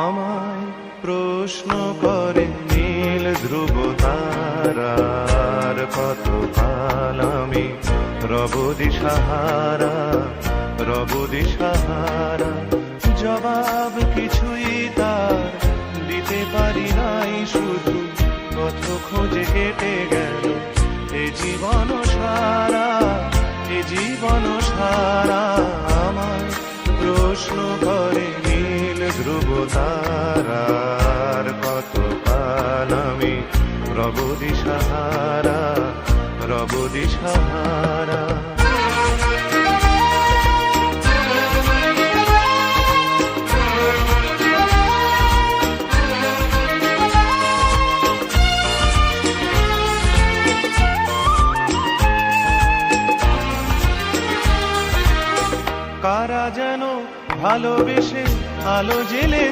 আমায় প্রশ্ন করে নীল ধ্রুব তারার কত কাল আমি রব দিশাহারা রব দিশাহারা। জবাব কিছুই তার দিতে পারি নাই, শুধু কত খোঁজে কেটে গেল। এ জীবন সারা, এ জীবন সারা। তারার কত আমি? রব দিশাহারা রব দিশাহারা কারা যেন ভালোবেসে আলো জেলে